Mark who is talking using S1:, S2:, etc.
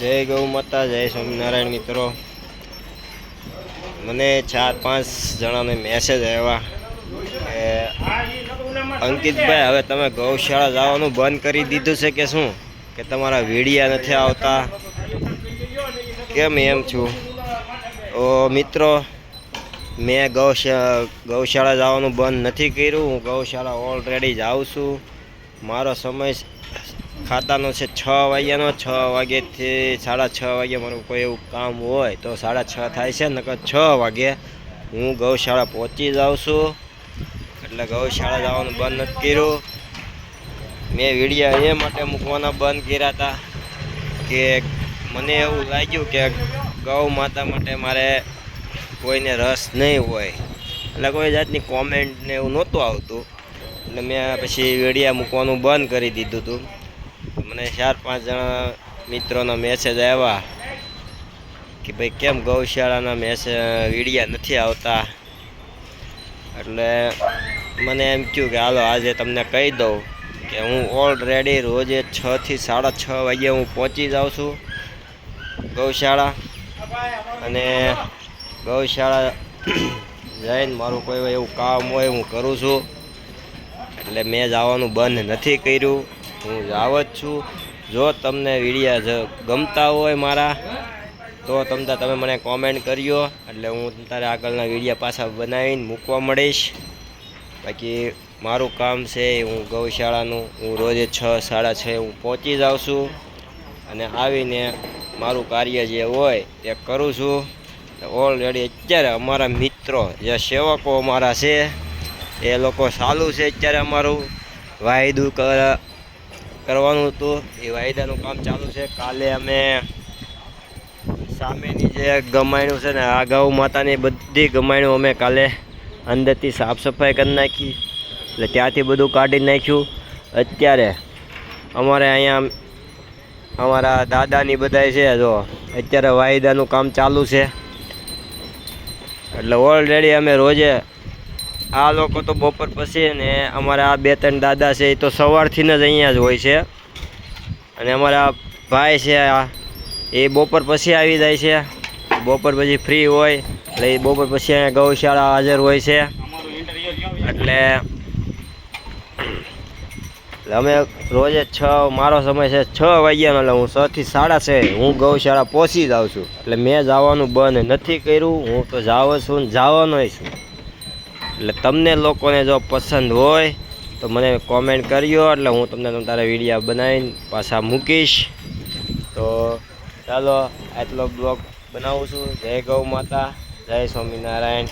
S1: જય ગૌ માતા, જય સ્વામિનારાયણ મિત્રો. મને ચાર પાંચ જણાને મેસેજ આવ્યા કે, અંકિતભાઈ, હવે તમે ગૌશાળા જવાનું બંધ કરી દીધું છે કે શું? કે તમારા વીડિયા નથી આવતા? કેમ એમ છું? ઓ મિત્રો, મેં ગૌશા, ગૌશાળા જવાનું બંધ નથી કર્યું. હું ગૌશાળા ઓલરેડી જાઉં છું. મારો સમય ખાતાનો છે છ વાગ્યાનો, છ વાગ્યાથી સાડા છ વાગ્યા મારું કોઈ એવું કામ હોય તો સાડા છ થાય છે, નકર છ વાગે હું ગૌશાળા પહોંચી જાઉં છું. એટલે ગૌશાળા જવાનું બંધ નથી કર્યું. મેં વિડીયા એ માટે મૂકવાના બંધ કર્યા હતા કે મને એવું લાગ્યું કે ગૌ માતા માટે મારે કોઈને રસ નહીં હોય. એટલે કોઈ જાતની કોમેન્ટ ને એવું નહોતું આવતું. એટલે મેં પછી વેડિયા મૂકવાનું બંધ કરી દીધું હતું. મને ચાર પાંચ જણા મિત્રોના મેસેજ આવ્યા કે ભાઈ, કેમ ગૌશાળાના મેસેજ વિડીયા નથી આવતા? એટલે મને એમ થયું કે હાલો, આજે તમને કહી દઉં કે હું ઓલરેડી રોજે છથી સાડા છ વાગે હું પહોંચી જાઉં છું ગૌશાળા. અને ગૌશાળા જઈને મારું કોઈ એવું કામ હોય, હું કરું છું. એટલે મેં જવાનું બંધ નથી કર્યું. હું જાવ જ છું. જો તમને વિડીયા ગમતા હોય મારા, તો તમતા તમે મને કોમેન્ટ કર્યો. એટલે હું તારે આગળના વિડીયા પાછા બનાવીને મૂકવા મળીશ. બાકી મારું કામ છે હું ગૌશાળાનું, હું રોજે છ, સાડા છ હું પહોંચી જાઉં છું. અને આવીને મારું કાર્ય જે હોય તે કરું છું. ઓલરેડી અત્યારે અમારા મિત્રો, જે સેવકો અમારા છે, એ લોકો ચાલુ છે અત્યારે અમારું. વાયદું કરવાનું હતું. એ વાયદાનું કામ ચાલુ છે. કાલે અમે સામેની જે ગમાયણું છે ને, આ ગૌ માતાની બધી ગમાયણું અમે કાલે અંદરથી સાફ સફાઈ કરી નાખી. એટલે ત્યાંથી બધું કાઢી નાખ્યું. અત્યારે અમારે અહીંયા અમારા દાદાની બધાય છે, જો, અત્યારે વાયદાનું કામ ચાલુ છે. એટલે ઓલરેડી અમે રોજે આ લોકો તો બપોર પછી ને અમારા આ બે ત્રણ દાદા છે એ તો સવારથી જ અહીંયા જ હોય છે. અને અમારા ભાઈ છે એ બપોર પછી આવી જાય છે. બપોર પછી ફ્રી હોય, એટલે એ બપોર પછી અહીંયા ગૌશાળા હાજર હોય છે. એટલે એટલે અમે રોજે છ, મારો સમય છે છ વાગ્યાનો, એટલે હું છથી સાડા છ હું ગૌશાળા પહોંચી જાઉં છું. એટલે મેં જવાનું બંધ નથી કર્યું, હું તો જાઉં છું ને જવાનો છું. એટલે તમને લોકોને જો પસંદ હોય, તો મને કોમેન્ટ કર્યો એટલે હું તમને તમારા વિડીયા બનાવીને પાછા મૂકીશ. તો ચાલો, આટલો બ્લોગ બનાવું છું. જય ગૌ માતા, જય સ્વામિનારાયણ.